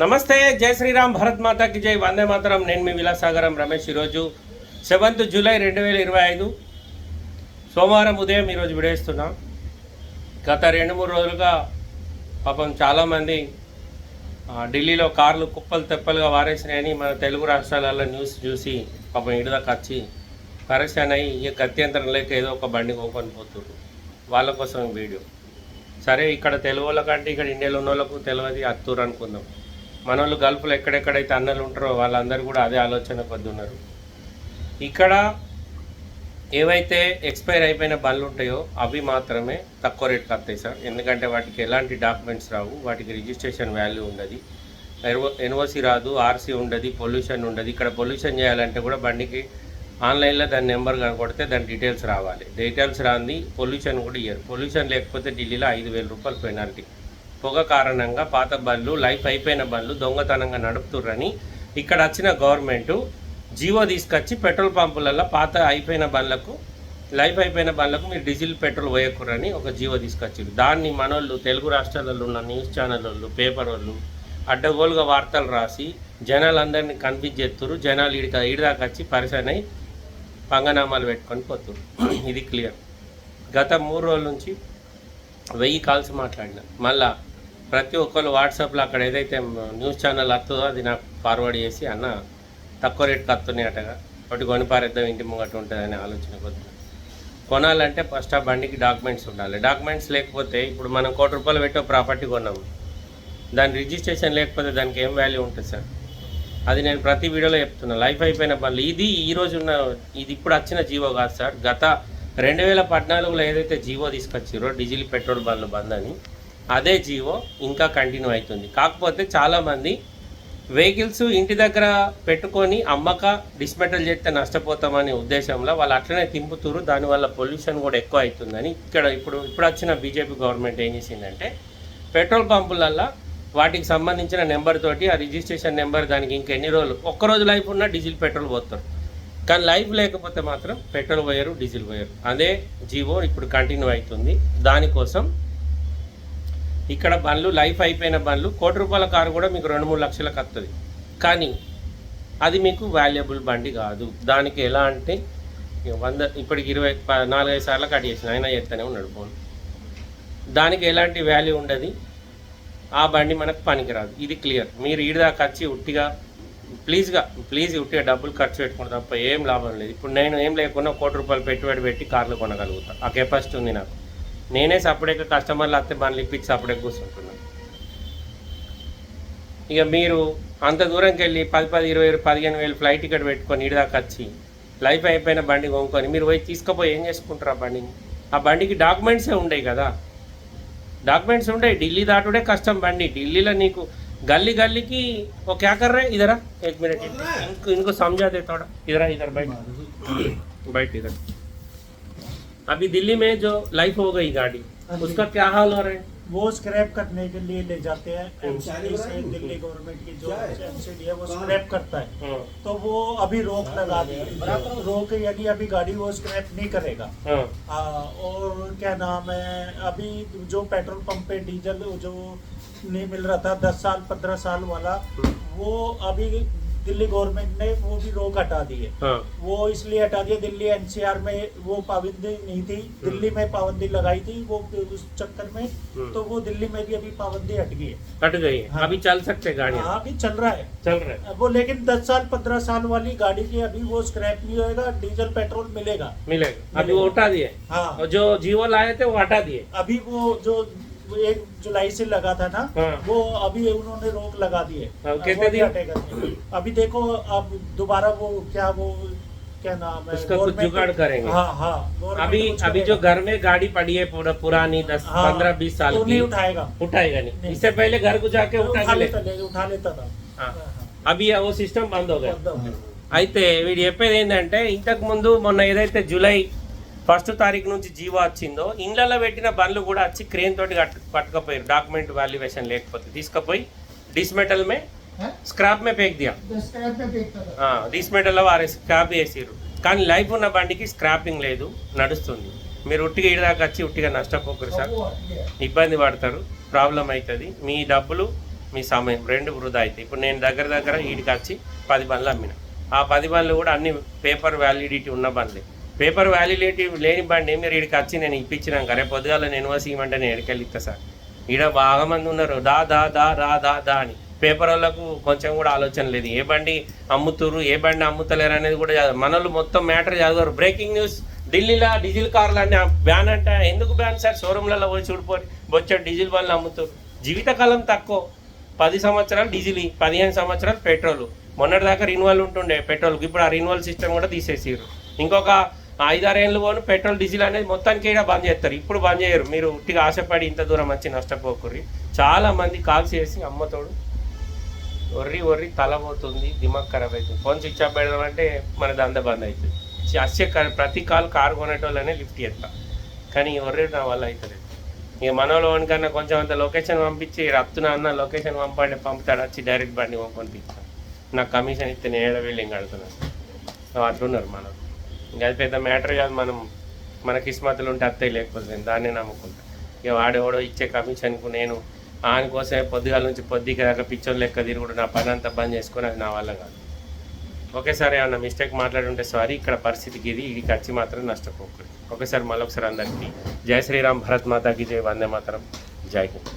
నమస్తే జై శ్రీరామ్ భరత్ మాతాకి జై వందే మాతరం. నేను మీ విలాసాగరం రమేష్ ఈరోజు సెవెంత్ జూలై రెండు వేల ఇరవై ఐదు సోమవారం ఉదయం ఈరోజు విడేస్తున్నాం. గత రెండు మూడు రోజులుగా పాపం చాలామంది ఢిల్లీలో కార్లు కుప్పలు తెప్పలుగా వారేసినాయని మన తెలుగు రాష్ట్రాలలో న్యూస్ చూసి పాపం ఇడిదాకా వచ్చి పరేషాన్ అయ్యి ఇక గత్యంతరం లేక ఏదో ఒక బండి కొనుక్కొని పోతున్నారు వాళ్ళ కోసం వీడియో. సరే ఇక్కడ తెలుగు వాళ్ళకంటే ఇక్కడ ఇండియాలో ఉన్న వాళ్ళకు తెలియదు అత్తూరు అనుకుందాం. మన వాళ్ళు గల్ఫ్లో ఎక్కడెక్కడైతే అన్నలు ఉంటారో వాళ్ళందరూ కూడా అదే ఆలోచన పొద్దున్నారు ఇక్కడ ఏవైతే ఎక్స్పైర్ అయిపోయిన బండ్లు ఉంటాయో అవి మాత్రమే తక్కువ రేట్కి వస్తాయి సార్. ఎందుకంటే వాటికి ఎలాంటి డాక్యుమెంట్స్ రావు. వాటికి రిజిస్ట్రేషన్ వాల్యూ ఉండదు. ఎన్ఓసి రాదు ఆర్సీ ఉండదు పొల్యూషన్ ఉండదు. ఇక్కడ పొల్యూషన్ చేయాలంటే కూడా బండికి ఆన్లైన్లో దాని నెంబర్ కనుకొడితే దాని డీటెయిల్స్ రావాలి. డీటెయిల్స్ రాంది పొల్యూషన్ కూడా ఇయ్యరు. పొల్యూషన్ లేకపోతే ఢిల్లీలో ఐదు వేల రూపాయలు పెనాల్టీ. పొగ కారణంగా పాత బండ్లు లైఫ్ అయిపోయిన బండ్లు దొంగతనంగా నడుపుతుర్రని ఇక్కడ వచ్చిన గవర్నమెంట్ జీవో తీసుకొచ్చి పెట్రోల్ పంపులలో పాత అయిపోయిన బండ్లకు లైఫ్ అయిపోయిన బండ్లకు మీరు డీజిల్ పెట్రోల్ పోయకురని ఒక జీవో తీసుకొచ్చారు దాన్ని మనోళ్ళు తెలుగు రాష్ట్రాలలో ఉన్న న్యూస్ ఛానల్ వాళ్ళు పేపర్ వాళ్ళు అడ్డగోలుగా వార్తలు రాసి జనాలందరినీ కన్ఫ్యూజ్ చేస్తున్నారు జనాలు ఈడికి ఈడిదాకా వచ్చి పంగనామాలు పెట్టుకొని పోతుంది ఇది క్లియర్ గత మూడు రోజుల నుంచి వెయ్యి కాల్స్ మాట్లాడిన. మళ్ళా ప్రతి ఒక్కరు వాట్సాప్లో అక్కడ ఏదైతే న్యూస్ ఛానల్ వస్తుందో అది నాకు ఫార్వర్డ్ చేసి అన్న తక్కువ రేట్కి వస్తున్నాయి అటగా ఒకటి కొనిపారేద్దాం ఇంటి ముంగట ఉంటుందని ఆలోచన కొద్ది. కొనాలంటే ఫస్ట్ ఆ బండికి డాక్యుమెంట్స్ ఉండాలి. డాక్యుమెంట్స్ లేకపోతే ఇప్పుడు మనం కోటి రూపాయలు పెట్టే ప్రాపర్టీ కొన్నాము. దాని రిజిస్ట్రేషన్ లేకపోతే దానికి ఏం వాల్యూ ఉంటుంది సార్? అది నేను ప్రతి వీడియోలో చెప్తున్నా. లైఫ్ అయిపోయిన బండ్లు. ఇది ఈరోజు ఉన్న ఇది ఇప్పుడు వచ్చిన జీవో కాదు సార్. గత రెండు వేల పద్నాలుగులో ఏదైతే జీవో తీసుకొచ్చారో డీజిల్ పెట్రోల్ బండ్లు బంద్ అని అదే జీవో ఇంకా కంటిన్యూ అవుతుంది. కాకపోతే చాలామంది వెహికల్స్ ఇంటి దగ్గర పెట్టుకొని అమ్మక డిస్మెటల్ చేస్తే నష్టపోతామనే ఉద్దేశంలో వాళ్ళు అట్లనే తింపుతురు దానివల్ల పొల్యూషన్ కూడా ఎక్కువ అవుతుందని ఇక్కడ ఇప్పుడు ఇప్పుడు వచ్చిన బీజేపీ గవర్నమెంట్ ఏం చేసిందంటే పెట్రోల్ పంపులల్లో వాటికి సంబంధించిన నెంబర్ తోటి ఆ రిజిస్ట్రేషన్ నెంబర్ దానికి ఇంకెన్ని రోజులు ఒక్క రోజు లైఫ్ ఉన్నా డీజిల్ పెట్రోల్ పోతారు. కానీ లైఫ్ లేకపోతే మాత్రం పెట్రోల్ పోయరు డీజిల్ పోయరు. అదే జీవో ఇప్పుడు కంటిన్యూ అవుతుంది. దానికోసం ఇక్కడ బండ్లు లైఫ్ అయిపోయిన బండ్లు కోటి రూపాయల కారు కూడా మీకు రెండు మూడు లక్షలకు వస్తుంది కానీ అది మీకు వాల్యుబుల్ బండి కాదు. దానికి ఎలా అంటే వంద ఇప్పటికి ఇరవై నాలుగైదు సార్లు కట్ చేసిన ఆయన ఎత్తనే ఉన్నాడు ఫోన్. దానికి ఎలాంటి వాల్యూ ఉండదు. ఆ బండి మనకు పనికిరాదు. ఇది క్లియర్. మీరు ఈడదాకా వచ్చి ఉట్టిగా ప్లీజ్గా ప్లీజ్ ఉట్టిగా డబ్బులు ఖర్చు పెట్టుకుని తప్ప ఏం లాభం లేదు. ఇప్పుడు నేను ఏం లేకుండా కోటి రూపాయలు పెట్టుబడి పెట్టి కార్లు కొనగలుగుతా. ఆ కెపాసిటీ ఉంది నాకు. నేనే సపరేట్గా కస్టమర్లు వస్తే బండ్లు ఇప్పించి సపరేట్ కూర్చుంటున్నాను ఇక మీరు అంత దూరంకి వెళ్ళి పది పది ఇరవై పదిహేను వేలు ఫ్లైట్ టికెట్ పెట్టుకొని ఈడదాకా వచ్చి లైఫ్ అయిపోయిన బండి కొనుక్కొని మీరు పోయి తీసుకుపోయి ఏం చేసుకుంటారు ఆ బండిని? ఆ బండికి డాక్యుమెంట్సే ఉండవు కదా. డాక్యుమెంట్స్ ఉంటాయి ఢిల్లీ దాటుడే కష్టం బండి ఢిల్లీలో నీకు गली गली की वो क्या कर रहे हैं इधर आ, एक मिनट इनको इनको समझा दे थोड़ा इधर आ, इधर बैठ बैठ इधर अभी दिल्ली में जो लाइफ हो गई गाड़ी उसका क्या हाल हो रहा है वो स्क्रैप करने के लिए ले जाते हैं हम्म। MCD से दिल्ली गवर्नमेंट की जो एमसीडी है? वो स्क्रैप करता है। हाँ, तो वो अभी रोक लगा दी। रोक यानी अभी गाड़ी वो स्क्रैप नहीं करेगा। हाँ, आ, और क्या नाम है अभी जो पेट्रोल पंप पे डीजल जो नहीं मिल रहा था दस साल पंद्रह साल वाला वो अभी दिल्ली गवर्नमेंट ने वो भी रोक हटा दी है। हाँ, वो इसलिए हटा दिया दिल्ली एनसीआर में वो पाबंदी नहीं थी। दिल्ली में पाबंदी लगाई थी वो उस चक्कर में हम्म। तो वो दिल्ली में भी अभी पाबंदी हट गई है। हट गई है। हाँ। अभी चल सकते हैं गाड़ियाँ। हाँ अभी चल रहा है। चल रहा है। वो लेकिन दस साल पंद्रह साल वाली गाड़ी की अभी वो स्क्रैप नहीं होगा डीजल पेट्रोल मिलेगा। मिलेगा। अभी वो हटा दिए। हाँ। जो जीवो लाए थे वो हटा दिए। अभी वो जो एक जुलाई से लगा था ना हाँ। वो अभी उन्होंने रोक लगा दी है हाँ, अब कितने वो भी दिन? हटेगा नहीं। अभी देखो अब दोबारा वो क्या वो क्या नाम है उसका कुछ government- जुगाड़ करेंगे। हाँ हाँ government अभी कुछ अभी करेगा। जो घर में गाड़ी पड़ी है पूरा पुरानी दस हाँ, पंद्रह बीस साल तो की नहीं उठाएगा उठाएगा नहीं नहीं। इससे पहले घर को जाके उठा उठा के ले लेता ले उठा लेता था हाँ। हाँ, అవి ఓ సిస్టమ్ బంద్ అవుతాయి हाँ। అయితే వీడు చెప్పేది ఏంటంటే ఇంతకు ముందు మొన్న ఏదైతే జూలై ఫస్ట్ తారీఖు నుంచి జీవో వచ్చిందో ఇండ్లలో పెట్టిన బండ్లు కూడా వచ్చి క్రేన్ తోటి పట్టుకపోయారు. డాక్యుమెంట్ వాల్యుయేషన్ లేకపోతే తీసుకుపోయి డిస్మెటల్ మే స్క్రాప్ మే పేక్ దియా. డిస్మెటల్లో వారే స్క్రాప్ వేసిర్రు కానీ లైఫ్ ఉన్న బండికి స్క్రాపింగ్ లేదు నడుస్తుంది. మీరు ఉట్టిగా ఇడదాకా వచ్చి ఉట్టిగా నష్టపోకరు సార్. ఇబ్బంది పడతారు ప్రాబ్లం అవుతుంది మీ డబ్బులు మీ సమయం రెండు వృధా అవుతాయి ఇప్పుడు నేను దగ్గర దగ్గర వీడికి వచ్చి పది బండ్లు అమ్మిన. ఆ పది బండ్లు కూడా అన్ని పేపర్ వ్యాలిడిటీ ఉన్న బండ్లే. పేపర్ వ్యాలిడిటీ లేని బండి మీరు ఇక్కడికి వచ్చి నేను ఇప్పించినాక రేపు పొద్దుగాల నేను వచ్చి ఇవ్వమంటే నేను ఎడికెళ్ళి ఇస్తా సార్? ఈడ బాగా మంది ఉన్నారు. దా దా దా రా దా దా అని. పేపర్ వాళ్ళకు కొంచెం కూడా ఆలోచన లేదు. ఏ బండి అమ్ముతురు ఏ బండి అమ్ముతలేరు అనేది కూడా చదవరు. మొత్తం మ్యాటర్ చదువుతారు బ్రేకింగ్ న్యూస్ ఢిల్లీలో డీజిల్ కార్లు అంటే బ్యాన్ అంటే. ఎందుకు బ్యాన్ సార్? షోరూమ్లలో పోయి చూడిపోయి బొచ్చడు డీజిల్ బండ్లు అమ్ముతారు జీవితకాలం తక్కువ. పది సంవత్సరాలు డీజిల్ పదిహేను సంవత్సరాలు పెట్రోల్. మొన్నటిదాకా రిన్యువల్ ఉంటుండే పెట్రోల్కి. ఇప్పుడు ఆ రిన్యువల్ సిస్టమ్ కూడా తీసేసారు ఇంకొక ఐదారేళ్ళు పోను పెట్రోల్ డీజిల్ అనేది మొత్తానికి కూడా బంద్ చేస్తారు. ఇప్పుడు బంద్ చేయరు. మీరు ఉట్టిగా ఆశపడి ఇంత దూరం వచ్చి నష్టపోకుర్రి. చాలా మంది కాల్ చేసి అమ్మతోడు ఒర్రి ఒర్రి తల పోతుంది దిమాగ్ ఖరాబ్ అవుతుంది. ఫోన్ స్విచ్ ఆఫ్ పెడదాం అంటే మన దంద బంద్ అవుతుంది. వచ్చే ప్రతి కాల్ కారు కొనేటోళ్ళనే లిఫ్ట్ చేస్తా. కానీ ఒర్రి నా వల్ల అవుతుంది ఇక మనోళ్ళు కన్నా కొంచెం అంత లొకేషన్ పంపించి రత్తున అన్న లొకేషన్ పంపండి పంపుతాడు వచ్చి డైరెక్ట్ బండి పంపిస్తాను నాకు కమిషన్ ఇస్తే నేను ఏడ బిల్డింగ్ కడుతున్నాను అట్లున్నారు మనకు ఇంకా అది పెద్ద మ్యాటర్ కాదు మనం మన కిస్మతులు ఉంటే అత్తయ్య లేకపోతే నేను దాన్నే నమ్ముకుంటా. ఇక వాడేవాడో ఇచ్చే కమిషన్కు నేను ఆయన కోసమే పొద్దుగాల నుంచి పొద్దుగా దాకా పిచ్చోళ్ళు లెక్క తిరుగుడు నా పని అంతా బంద్ చేసుకొని అది నా వల్ల కాదు. ఒకేసారి ఏమన్నా మిస్టేక్ మాట్లాడుంటే సారీ ఇక్కడ పరిస్థితికి ఇది ఇది ఖర్చు మాత్రం నష్టపోకూడదు. ఒకేసారి మళ్ళొకసారి అందరికీ జై శ్రీరామ్ భరత్ మాతాకి జై వందే మాతరం జై హింద్.